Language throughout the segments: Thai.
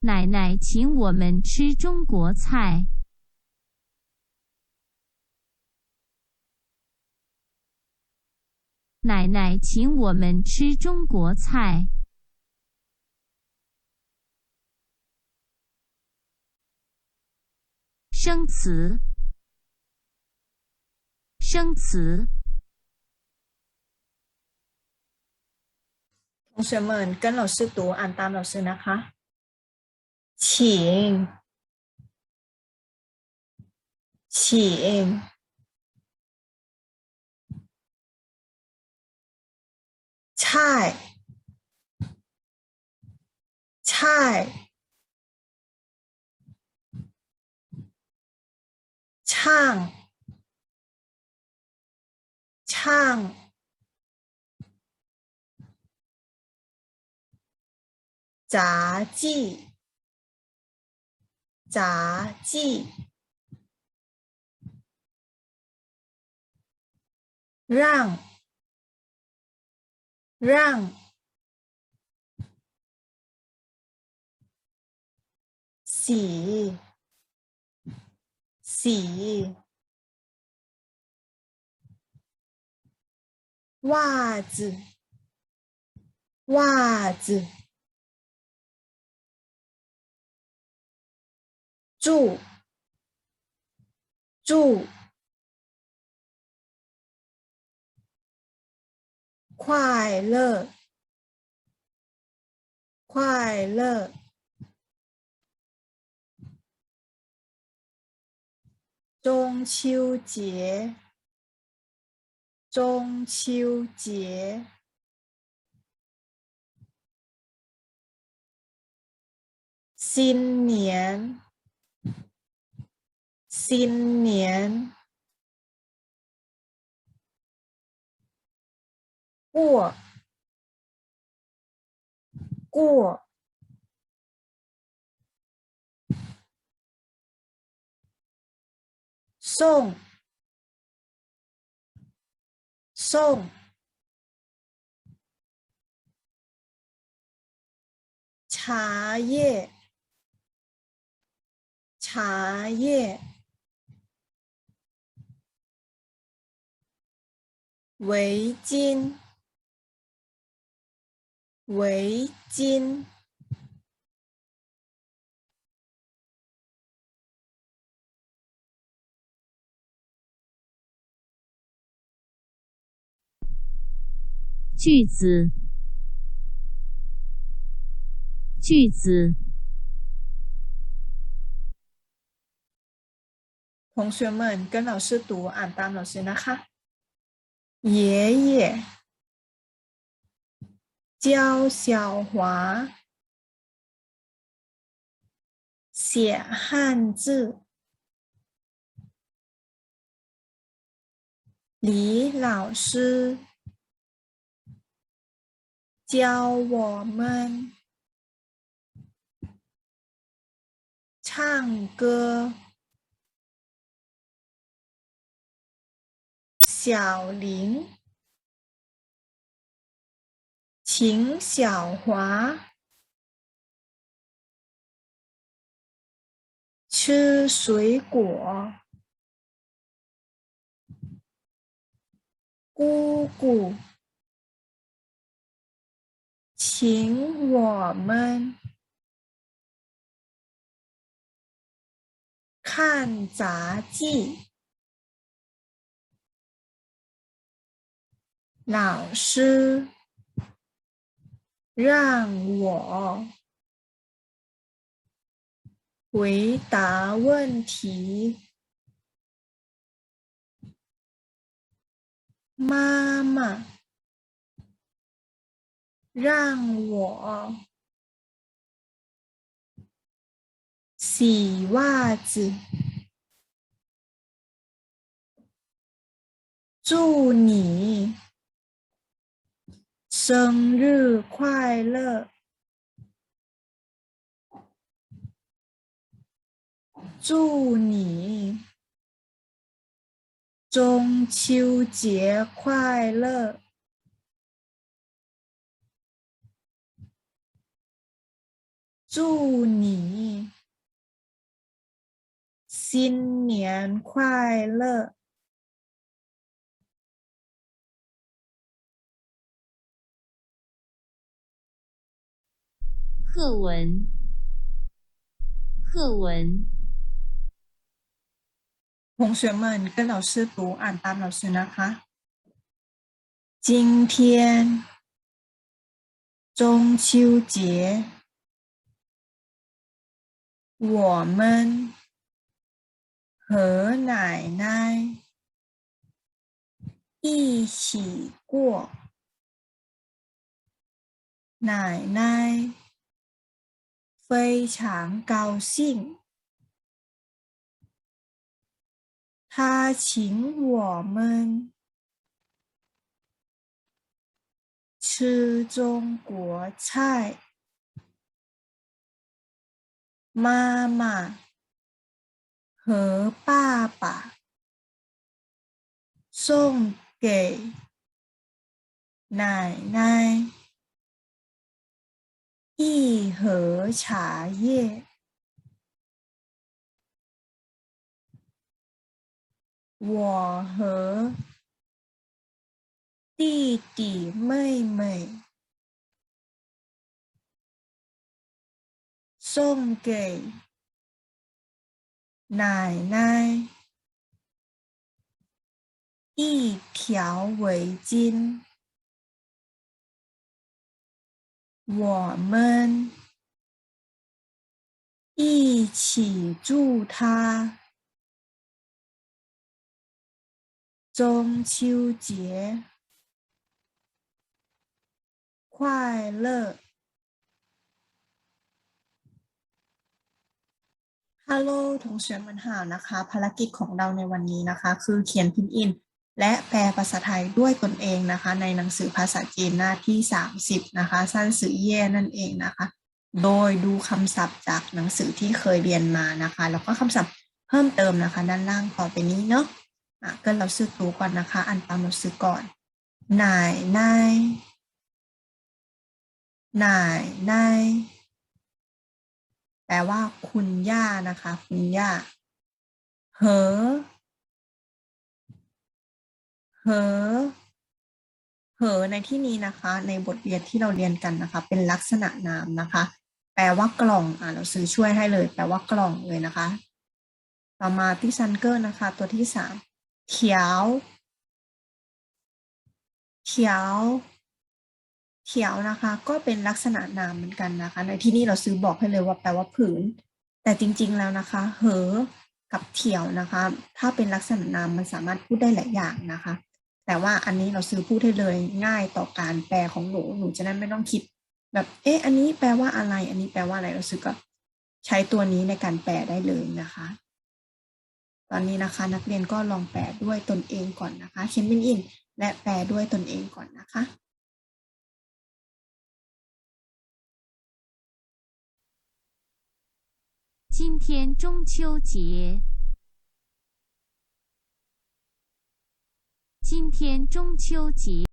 奶奶请我们吃中国菜。奶奶请我们吃中国菜。生词，生词。同学们，跟老师读，按丹老师呢？哈。请请。菜。菜。唱。唱。杂技，杂技，让，让，洗，洗，袜子，袜子。住住，快乐快乐，中秋节中秋节，新年。新年过过送送茶叶茶叶。围巾。围巾。句子。句子。同学们跟老师读啊当老师了哈。爷爷教小华写汉字，李老师教我们唱歌。小林请小华吃水果，姑姑请我们看杂技。老师让我回答问题。妈妈让我洗袜子。祝你。生日快乐！祝你中秋节快乐！祝你新年快乐。课文，课文，同学们跟老师读อ่านตาม老师นะคะ今天中秋节，我们和奶奶一起过。奶奶 非常高兴，他请我们吃中国菜。妈妈和爸爸送给奶奶一盒茶叶。我和弟弟妹妹送给奶奶一条围巾。我们一起祝她中秋节快乐。ฮัลโหล同学们好นะคะ ภารกิจของเราในวันนี้นะคะ คือเขียนพินอิน และแปลภาษาไทยด้วยตนเองนะคะ ในหนังสือภาษาจีนหน้าที่ 30 นะคะ สั้นสือเย่นั่นเองนะคะ โดยดูคำศัพท์จากหนังสือที่เคยเรียนมานะคะ แล้วก็คำศัพท์เพิ่มเติมนะคะ ด้านล่างต่อไปนี้เนาะอะก็เราซื้อตัวก่อนนะคะ อันตามเราซื้อก่อนนายนายนายนายแปลว่าคุณย่านะคะ คุณย่าเหอ เหอ เหอในที่นี้นะคะ ในบทเรียนที่เราเรียนกันนะคะ เป็นลักษณะนามนะคะ แปลว่ากล่องอ่าเราซื้อช่วยให้เลย แปลว่ากล่องเลยนะคะ ต่อมาที่ซันเกอร์นะคะ ตัวที่สามเขียวเขียวเขียวนะคะ ก็เป็นลักษณะนามเหมือนกันนะคะ ในที่นี้เราซื้อบอกให้เลยว่าแปลว่าผืน แต่จริงๆแล้วนะคะ เหอกับเขียวนะคะ ถ้าเป็นลักษณะนามมันสามารถพูดได้หลายอย่างนะคะ แต่ว่าอันนี้เราซื้อพูดให้เลยง่ายต่อการแปลของหนู หนูจะได้ไม่ต้องคิด แบบ เอ๊ะ อันนี้แปลว่าอะไร อันนี้แปลว่าอะไร เราซื้อก็ใช้ตัวนี้ในการแปลได้เลยนะคะ ตอนนี้นะคะ นักเรียนก็ลองแปลด้วยตนเองก่อนนะคะ เขียนเป็นอิน และแปลด้วยตนเองก่อนนะคะ 今天中秋节， 今天中秋节，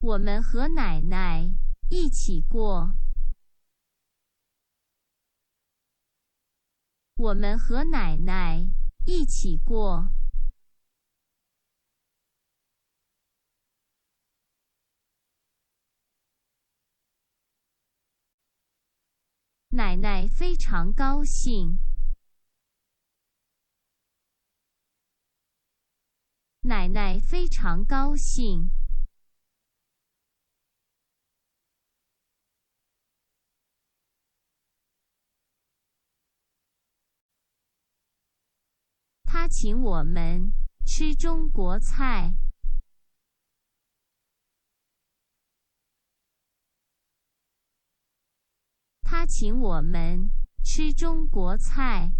我们和奶奶一起过。我们和奶奶一起过。奶奶非常高兴。奶奶非常高兴。他请我们吃中国菜。他请我们吃中国菜。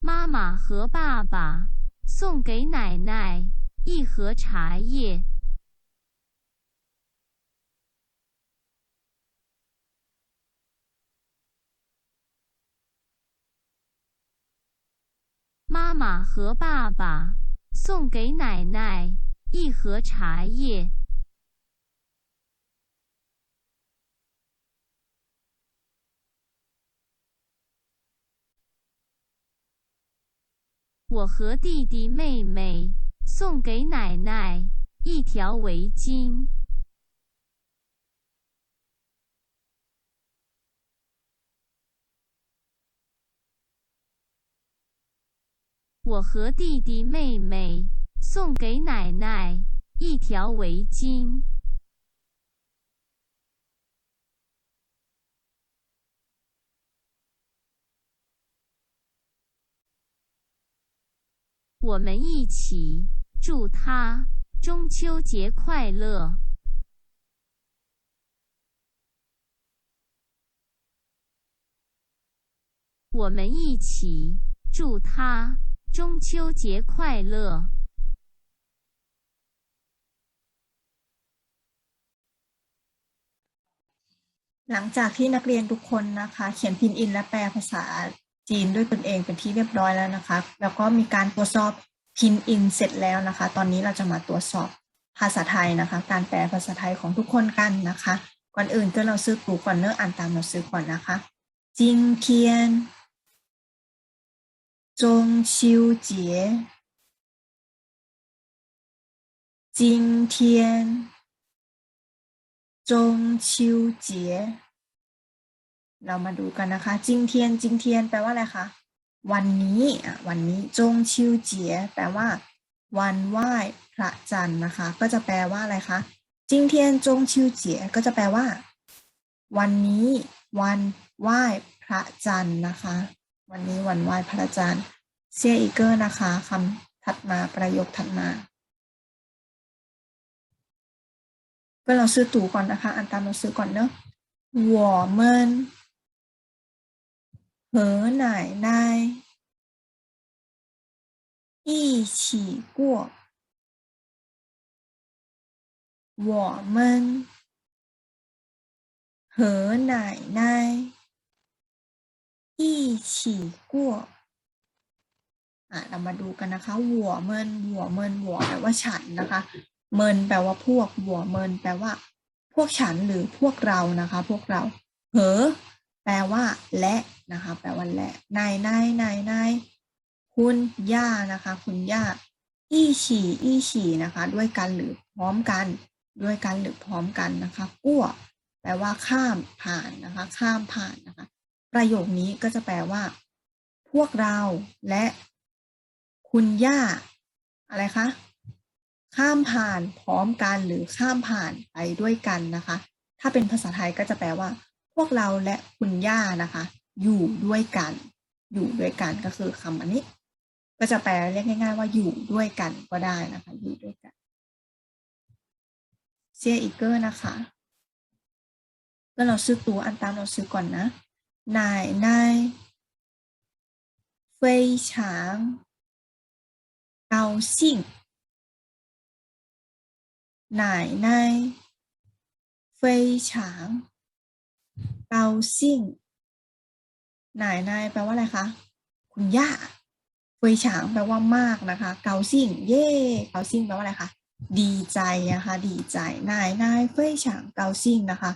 妈妈和爸爸送给奶奶一盒茶叶。妈妈和爸爸送给奶奶一盒茶叶。我和弟弟妹妹送给奶奶一条围巾。我和弟弟妹妹送给奶奶一条围巾。我们一起祝他中秋节快乐。我们一起祝他中秋节快乐。 หลังจากที่นักเรียนทุกคนนะคะ เขียนพินอินและแปลภาษาจีนด้วยตนเองเป็นที่เรียบร้อยแล้วนะคะ แล้วก็มีการตรวจสอบพินอินเสร็จแล้วนะคะ ตอนนี้เราจะมาตรวจสอบภาษาไทยนะคะ การแปลภาษาไทยของทุกคนกันนะคะ ก่อนอื่นก็เราซื้อกูก่อนเนอะอ่านตามเราซื้อก่อนนะคะจิงเทียน 中秋节今天中秋节เรามาดูกันนะคะจิงเทียนจิงเทียนแปลว่าอะไรคะวันนี้อ่ะวันนี้จงชิวเจียแปลว่า วันไหว้พระจันทร์นะคะ ก็จะแปลว่าอะไรคะจิงเทียนจงชิวเจียก็จะแปลว่า วันนี้วันไหว้พระจันทร์นะคะ วันนี้วันไหว้พระจันทร์เซียอีเกอร์นะคะคำถัดมาประโยคถัดมา ก็เราซื้อตู่ก่อนนะคะ อันตามเราซื้อก่อนเนอะ我们和奶奶一起过我们和奶奶 อีฉี่กั่วอะเรามาดูกันนะคะหัวเมินหัวเมินหัวแปลว่าฉันนะคะ เมินแปลว่าพวกหัวเมินแปลว่า พวกฉันหรือพวกเรานะคะ พวกเราเหอแปลว่า และนะคะ แปลว่าและนายนายนายนายคุณย่านะคะ คุณย่าอี้ฉี่อี้ฉี่นะคะ ด้วยกันหรือพร้อมกัน ด้วยกันหรือพร้อมกันนะคะกั้วแปลว่าข้ามผ่านนะคะ ข้ามผ่านนะคะ ประโยคนี้ก็จะแปลว่า พวกเราและคุณย่า อะไรคะ ข้ามผ่านพร้อมกันหรือข้ามผ่านไปด้วยกันนะคะ ถ้าเป็นภาษาไทยก็จะแปลว่า พวกเราและคุณย่านะคะ อยู่ด้วยกัน อยู่ด้วยกันก็คือคำอันนี้ ก็จะแปลเรียกง่าย ๆ ว่าอยู่ด้วยกันก็ได้นะคะ อยู่ด้วยกันเซียอีกเกอร์นะคะก็เราซื้อตัวอันตามเราซื้อก่อนนะ นายนาย非常高兴奶奶非常高兴奶奶แปลว่าอะไรคะ คุณย่าเฟยฉางแปลว่ามากนะคะ เกาซิ่ง เย่เกาซิ่งแปลว่าอะไรคะ ดีใจนะคะ ดีใจนายนายเฟยฉางเกาซิ่งนะคะ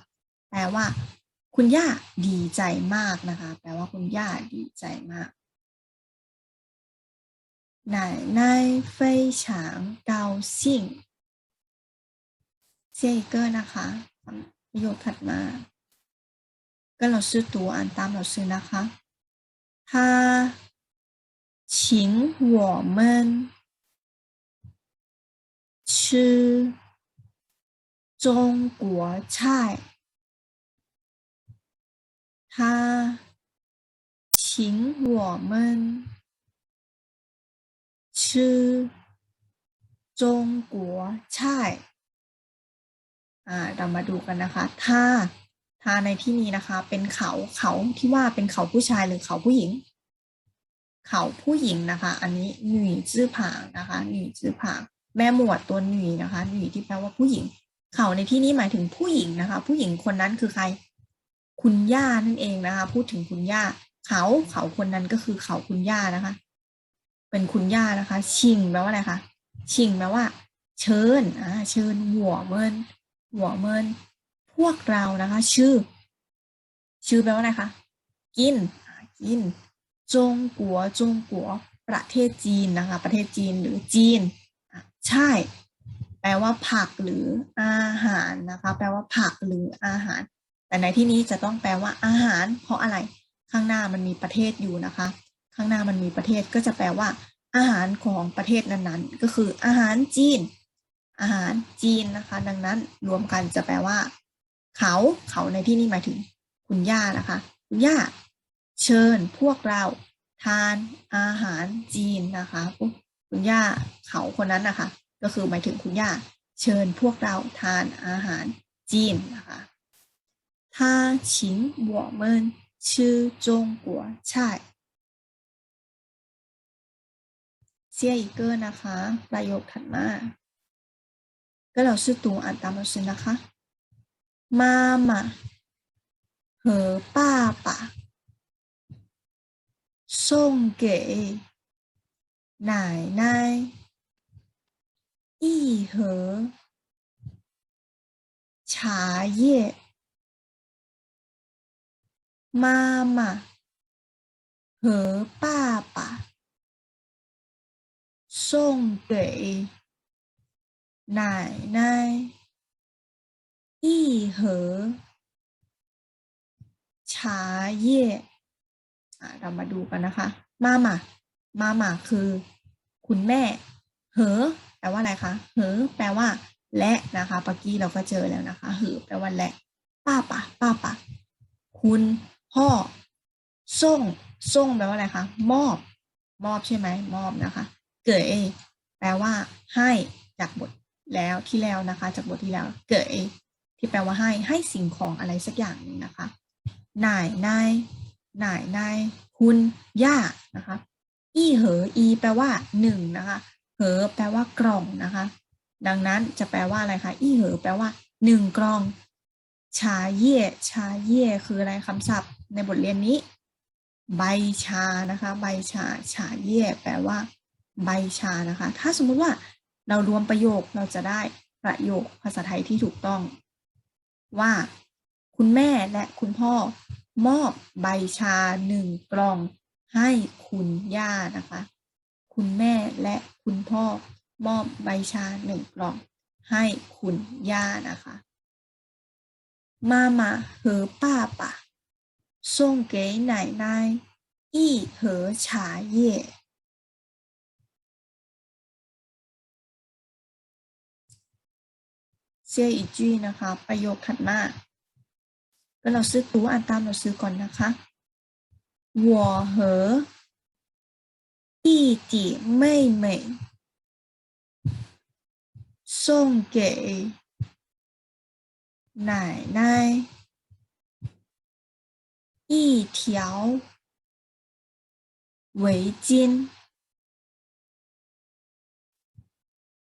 แปลว่า คุณย่าดีใจมากนะคะ แปลว่าคุณย่าดีใจมาก奶奶非常高兴เซียอีกเกอร์นะคะประโยคถัดมา ก็เราซื้อตัวอ่านตามเราซื้อนะคะ他请我们吃中国菜 他请我们吃中国菜อ่าเรามาดูกันนะคะ ถ้าถ้าในที่นี้นะคะ เป็นเขาเขาที่ว่าเป็นเขาผู้ชายหรือเขาผู้หญิง เขาผู้หญิงนะคะ อันนี้หนุ่ยจื้อผางนะคะหนุ่ยจื้อผางแม่หมวดตัวหนุ่ยนะคะหนุ่ยที่แปลว่าผู้หญิง เขาในที่นี้หมายถึงผู้หญิงนะคะ ผู้หญิงคนนั้นคือใคร คุณย่านั่นเองนะคะ พูดถึงคุณย่า เขาเขาคนนั้นก็คือเขาคุณย่านะคะ เป็นคุณย่านะคะ ชิงแปลว่าอะไรคะชิงแปลว่า เชิญอ่าเชิญหัวเมินหัวเมินพวกเรานะคะ ชื่อ ชื่อแปลว่าอะไรคะกินกิน จงกัวจงกัว ประเทศจีนนะคะ ประเทศจีนหรือจีนใช่ แปลว่าผักหรืออาหารนะคะ แปลว่าผักหรืออาหาร แต่ในที่นี้จะต้องแปลว่าอาหาร เพราะอะไรข้างหน้ามันมีประเทศอยู่นะคะ ข้างหน้ามันมีประเทศก็จะแปลว่า อาหารของประเทศนั้นๆ ก็คืออาหารจีน อาหารจีนนะคะ ดังนั้นรวมกันจะแปลว่า เขาเขาในที่นี้หมายถึงคุณย่านะคะ คุณย่าเชิญพวกเราทานอาหารจีนนะคะคุณย่าเขาคนนั้นนะคะ ก็คือหมายถึงคุณย่าเชิญพวกเราทานอาหารจีนนะคะ 他请我们吃中国菜เสียอีกเกอร์นะคะ ประโยคถัดมาก็เราชื่อตูอ่านตามเราชื่อนะคะ妈妈和爸爸送给奶奶一盒茶叶。 妈妈和爸爸送给奶奶一盒茶叶อ่ะเรามาดูกันนะคะ มามามามาคือ คุณแม่ เหอ แปลว่าอะไรคะ เหอ แปลว่า และนะคะปกี้เราก็เจอแล้วนะคะ เหอ แปลว่าและ ป้าปะป้าปะ คุณ พ่อส่งส่งแปลว่าอะไรคะมอบ มอบใช่ไหมมอบนะคะ เกยแปลว่า ให้จากบทแล้วที่แล้วนะคะ จากบทที่แล้ว เกยที่แปลว่าให้ให้สิ่งของอะไรสักอย่างนึงนะคะนายนายนายนายคุณย่านะคะอีเหออี แปลว่าหนึ่งนะคะเหอแปลว่ากล่องนะคะ ดังนั้นจะแปลว่าอะไรคะอีเหอแปลว่าหนึ่งกล่องชาเย่ชาเย่คืออะไรคำศัพท์ ในบทเรียนนี้ ใบชานะคะ ใบชาชาเย่แปลว่า ใบชานะคะ ถ้าสมมติว่าเรารวมประโยคเราจะได้ประโยคภาษาไทยที่ถูกต้อง ว่า คุณแม่และคุณพ่อ มอบใบชาหนึ่งกล่อง ให้คุณย่านะคะ คุณแม่และคุณพ่อ มอบใบชาหนึ่งกล่อง ให้คุณย่านะคะมามาเฮอป้าป่ะ 送给奶奶一盒茶叶。เสียอีกจีนะคะ ประโยคถัดมาก็เราซื้อตู้อ่านตามเราซื้อก่อนนะคะ我和弟弟妹妹送给奶奶 一条围巾。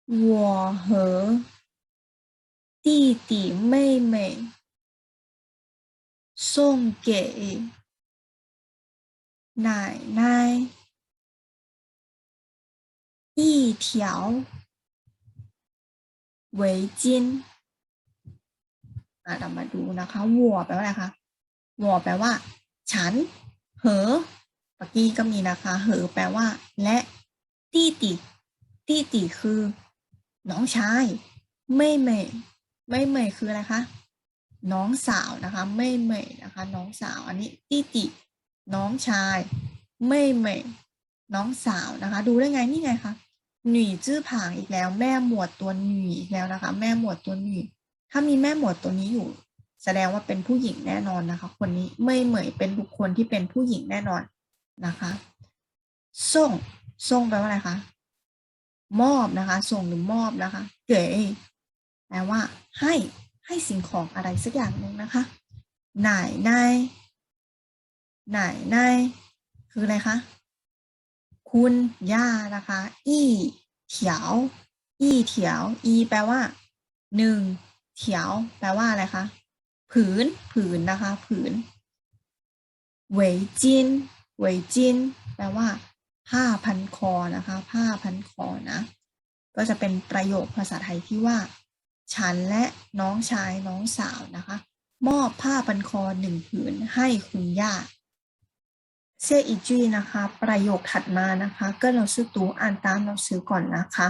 我和弟弟妹妹送给奶奶一条围巾อ่ะเรามาดูนะคะวัวแปลว่าอะไรคะ วัวแปลว่า ฉัน เหอปกกี้ก็มีนะคะ เหอแปลว่า และตี้ติตี้ติคือ น้องชายไม่เมยไม่เมยคืออะไรคะน้องสาวนะคะไม่เมยนะคะ น้องสาวอันนี้ตี้ติ น้องชายไม่เมยน้องสาวนะคะ ดูได้ไงนี่ไงคะหนีจื้อผางอีกแล้ว แม่หมวดตัวหนีอีกแล้วนะคะ แม่หมวดตัวหนีถ้ามีแม่หมวดตัวนี้อยู่ แสดงว่าเป็นผู้หญิงแน่นอนนะคะ คนนี้ไม่เหมยเป็นบุคคลที่เป็นผู้หญิงแน่นอนนะคะส่งส่งแปลว่าอะไรคะมอบนะคะ ส่งหรือมอบนะคะ เก๋แปลว่า ให้ให้สิ่งของอะไรสักอย่างหนึ่งนะคะหน่ายนายหน่ายนายคืออะไรคะคุณย่านะคะ อีเถียว อีเถียว อี แปลว่าหนึ่งเถียว แปลว่าอะไรคะ ผืน ผืนนะคะ ผืน เหวยจินเหวยจิน แปลว่า ผ้าพันคอนะคะ ผ้าพันคอนะ ก็จะเป็นประโยคภาษาไทยที่ว่า ฉันและน้องชายน้องสาวนะคะ มอบผ้าพันคอหนึ่งผืนให้คุณย่าเซอีจีนะคะ ประโยคถัดมานะคะก็เราซื้อตูอ่านตามเราซื้อก่อนนะคะ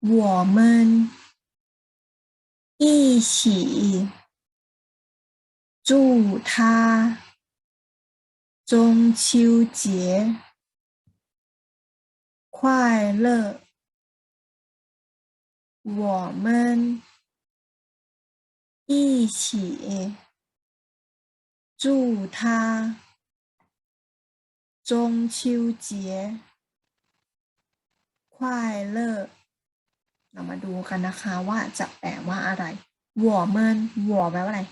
我们一起 祝他中秋节快乐。我们一起祝他中秋节快乐เรามาดูกันนะคะว่าจะแปลว่าอะไรหัวเมินหัวแปลว่าอะไร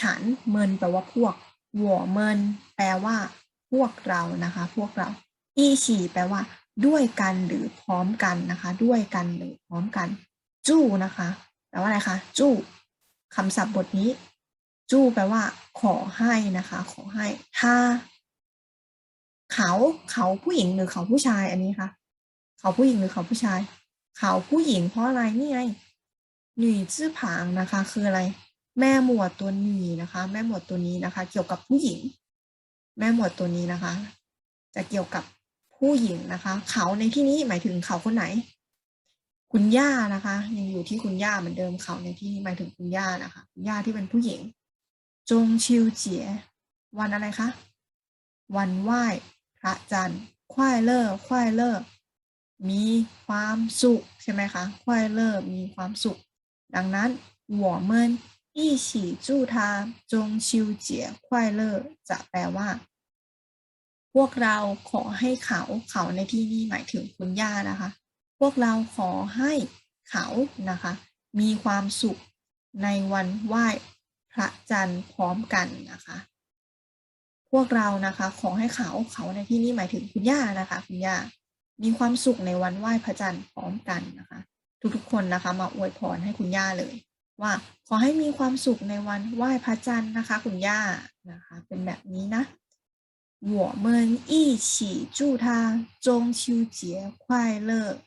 ฉันเมินแปลว่าพวกหัวเมินแปลว่า พวกเรานะคะ พวกเราอีฉีแปลว่า ด้วยกันหรือพร้อมกันนะคะ ด้วยกันหรือพร้อมกัน จู้นะคะแปลว่าอะไรคะจู้คำศัพท์บทนี้ จู้แปลว่า ขอให้นะคะ ขอให้ ถ้า เขาเขาผู้หญิงหรือเขาผู้ชายอันนี้ค่ะเขาผู้หญิงหรือเขาผู้ชาย เขาผู้หญิงเพราะอะไรนี่ไงหนุ่ยจื้อผางนะคะ คืออะไร แม่หมวดตัวนี้นะคะ แม่หมวดตัวนี้นะคะ เกี่ยวกับผู้หญิง แม่หมวดตัวนี้นะคะ จะเกี่ยวกับผู้หญิงนะคะ เขาในที่นี้หมายถึงเขาคนไหน คุณย่านะคะ ยังอยู่ที่คุณย่าเหมือนเดิมเขาในที่นี้หมายถึงคุณย่านะคะคุณย่าที่เป็นผู้หญิง จงชิวเจียวันอะไรคะวันไหว้พระจันทร์ควายเล่อควายเล่อมีความสุขใช่ไหมคะควายเล่อมีความสุข ดังนั้น我们一起祝他中秋节快乐จะแปลว่า พวกเราขอให้เขาเขาในที่นี้หมายถึงคุณย่านะคะ พวกเราขอให้เขานะคะ มีความสุขในวันไหว้พระจันทร์พร้อมกันนะคะ พวกเรานะคะ ขอให้เขาเขาในที่นี้หมายถึงคุณย่านะคะ คุณย่ามีความสุขในวันไหว้พระจันทร์พร้อมกันนะคะ ทุกๆคนนะคะ มาอวยพรให้คุณย่าเลย ว่าขอให้มีความสุขในวันไหว้พระจันทร์นะคะ คุณย่านะคะ เป็นแบบนี้นะ我们一起祝他中秋节快乐